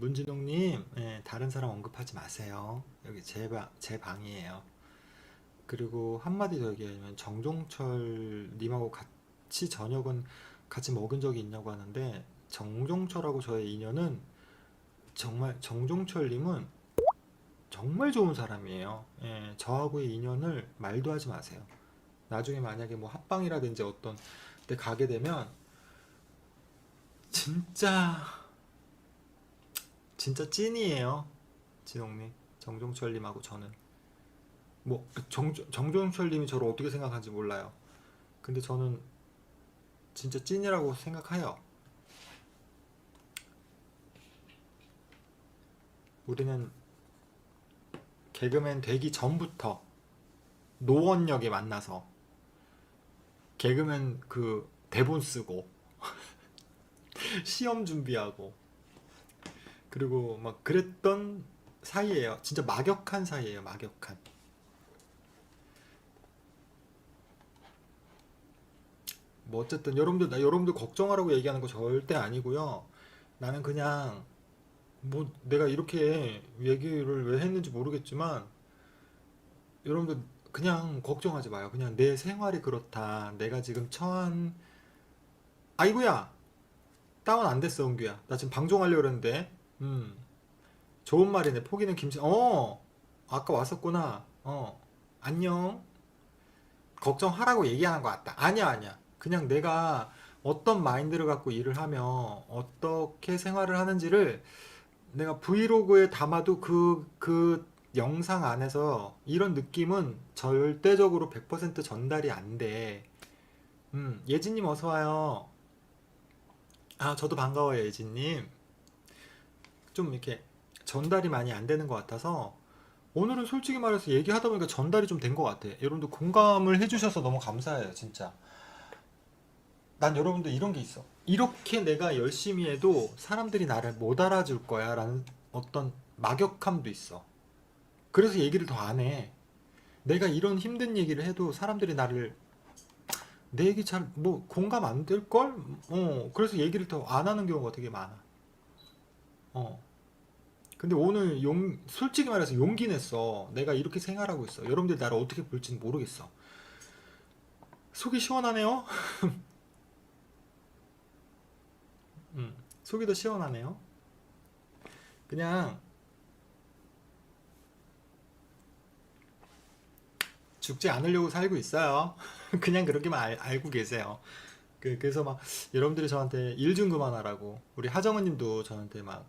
문진홍님, 예, 다른 사람 언급하지 마세요. 여기 제 방, 제 방이에요. 그리고 한마디 더 얘기하면 정종철 님하고 같이 저녁은 같이 먹은 적이 있냐고 하는데 정종철하고 저의 인연은 정말 정종철 님은 정말 좋은 사람이에요. 예, 저하고의 인연을 말도 하지 마세요. 나중에 만약에 뭐 합방이라든지 어떤 데 가게 되면 진짜 진짜 찐이에요. 진홍님, 정종철님하고 저는 뭐 정, 정종철님이 저를 어떻게 생각하는지 몰라요. 근데 저는 진짜 찐이라고 생각해요. 우리는 개그맨 되기 전부터 노원역에 만나서 개그맨 그 대본 쓰고 시험 준비하고 그리고 막 그랬던 사이예요. 진짜 막역한 사이예요. 막역한. 뭐 어쨌든 여러분들 나 여러분들 걱정하라고 얘기하는 거 절대 아니고요. 나는 그냥 뭐 내가 이렇게 얘기를 왜 했는지 모르겠지만 여러분들 그냥 걱정하지 마요. 그냥 내 생활이 그렇다. 내가 지금 처한 아이고야. 다운 안 됐어, 은규야. 나 지금 방종하려고 그랬는데. 음. 좋은 말이네. 포기는 김치. 어. 아까 왔었구나. 어. 안녕. 걱정하라고 얘기하는 것 같다. 아니야, 아니야. 그냥 내가 어떤 마인드를 갖고 일을 하며 어떻게 생활을 하는지를 내가 브이로그에 담아도 그, 그 영상 안에서 이런 느낌은 절대적으로 100% 전달이 안 돼. 음, 예진님 어서 와요. 아, 저도 반가워요, 예진님. 좀 이렇게 전달이 많이 안 되는 것 같아서 오늘은 솔직히 말해서 얘기하다 보니까 전달이 좀 된 것 같아. 여러분들 공감을 해주셔서 너무 감사해요, 진짜. 난 여러분들 이런 게 있어. 이렇게 내가 열심히 해도 사람들이 나를 못 알아줄 거야 라는 어떤 막역함도 있어. 그래서 얘기를 더 안 해. 내가 이런 힘든 얘기를 해도 사람들이 나를 내 얘기 잘 뭐 공감 안 될 걸? 어. 그래서 얘기를 더 안 하는 경우가 되게 많아. 어. 근데 오늘 용 솔직히 말해서 용기 냈어. 내가 이렇게 생활하고 있어. 여러분들 나를 어떻게 볼지는 모르겠어. 속이 시원하네요. 음, 속이 더 시원하네요. 그냥 죽지 않으려고 살고 있어요. 그냥 그렇게만 알, 알고 계세요. 그, 그래서 막 여러분들이 저한테 일 좀 그만하라고 우리 하정은 님도 저한테 막